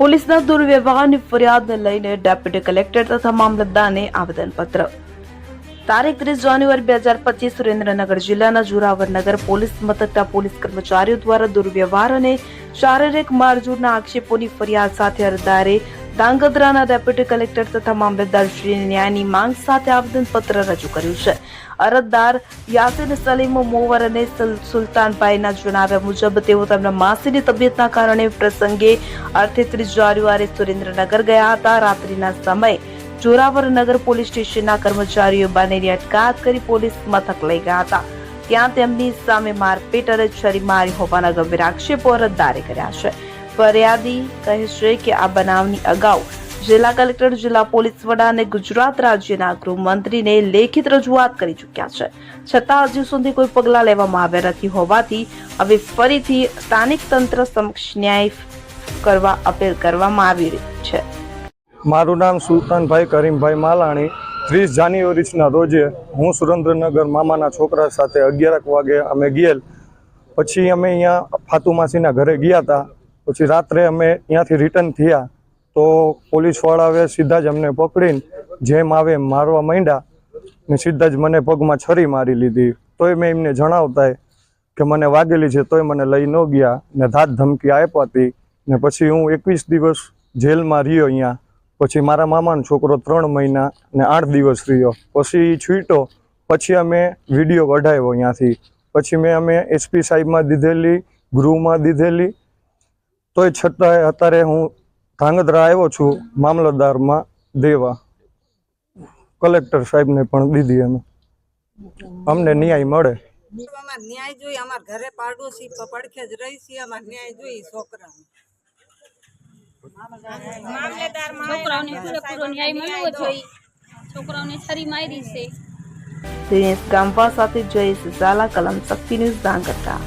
પોલીસના દુર્વ્યવહારની ફરિયાદને લઈને deputy collector તથા મામલતદારને આવેદનપત્ર. તારીખ ત્રીસ જાન્યુઆરી બે હજાર પચીસ સુરેન્દ્રનગર જિલ્લાના જોરાવરનગર પોલીસ મથકના પોલીસ કર્મચારીઓ દ્વારા દુર્વ્યવહાર અને શારીરિક મારઝૂડના આક્ષેપોની ફરિયાદ સાથે અરજદારે ધાંગધ્રાના ડેપ્યુટી કલેક્ટર તથા મામલતદાર શ્રી ન્યાયની માંગ સાથે આવેદનપત્ર રજૂ કર્યું છે. અરજદાર યાસીન સલીમ મોવર અને સુલ- સુલતાનભાઈના જણાવ્યા મુજબ, તેઓ તેમના માસીની તબિયતના કારણે પ્રસંગે અર્થે ત્રીસ જાન્યુઆરી સુરેન્દ્રનગર ગયા હતા. રાત્રિના સમયે જોરાવરનગર પોલીસ સ્ટેશનના કર્મચારીઓ બંનેની અટકાયત કરી પોલીસ મથક લઈ ગયા હતા. ત્યાં તેમની સામે મારપીટ અને છરીમારી હોવાના ગંભીર આક્ષેપો અરજદારે કર્યા છે. ફરિયાદી કહે છે કે આ બનાવની અગાઉ જિલ્લા કલેક્ટર, જિલ્લા પોલીસ વડા અને ગુજરાત રાજ્યના ગૃહમંત્રીને લેખિત રજૂઆત કરી ચૂક્યા છે. છતાં હજુ સુધી કોઈ પગલાં લેવામાં આવ્યા નથી હોવાથી હવે ફરીથી સ્થાનિક તંત્ર સમક્ષ ન્યાય કરવા અપીલ કરવામાં આવી રહી છે. મારું નામ સુલતાનભાઈ કરીમભાઈ માલાણી. ત્રીસ જાન્યુઆરીના રોજે હું સુરેન્દ્રનગર મામાના છોકરા સાથે અગિયારક વાગે અમે ગયેલ. પછી અમે અહીંયા ફાતુમાસીના ઘરે ગયા હતા. પછી રાત્રે અમે ત્યાંથી રિટર્ન થયા તો પોલીસવાળાએ સીધા જ અમને પકડીને જેમ આવે એમ મારવા માંડ્યા ને સીધા જ મને પગમાં છરી મારી લીધી. તોય મેં એમને જણાવતા કે મને વાગેલી છે, તોય મને લઈ ન ગયા ને ધાત ધમકી આપ્યા હતી. ને પછી હું એકવીસ દિવસ જેલમાં રહ્યો અહીંયા. પછી મારા મામાનો છોકરો ત્રણ મહિના ને આઠ દિવસ રહ્યો. પછી છૂટ્યો. પછી અમે વીડિયો કઢાવ્યો અહીંયાથી. પછી મેં અમે એસપી સાહેબમાં દીધેલી, ગૃહમાં દીધેલી તોય છતાંય અત્યારે હું ધાંગધ્રા આવ્યો છું મામલતદારમાં દેવા. કલેક્ટર સાહેબને પણ દીધી અમે અમને ન્યાય મળે. અમાર ન્યાય જોઈએ અમાર ઘરે પાડોશી પડખે જ રહી છીએ અમાર ન્યાય જોઈએ છોકરાને. છોકરાઓને પૂરેપૂરો ન્યાય મળવો જોઈએ. છોકરાઓને છરી મારી છે. દિનેશ ગામવા સાથે જયેશ ઝાલા કલમ શક્તિ ન્યૂઝ ધાંગધ્રા.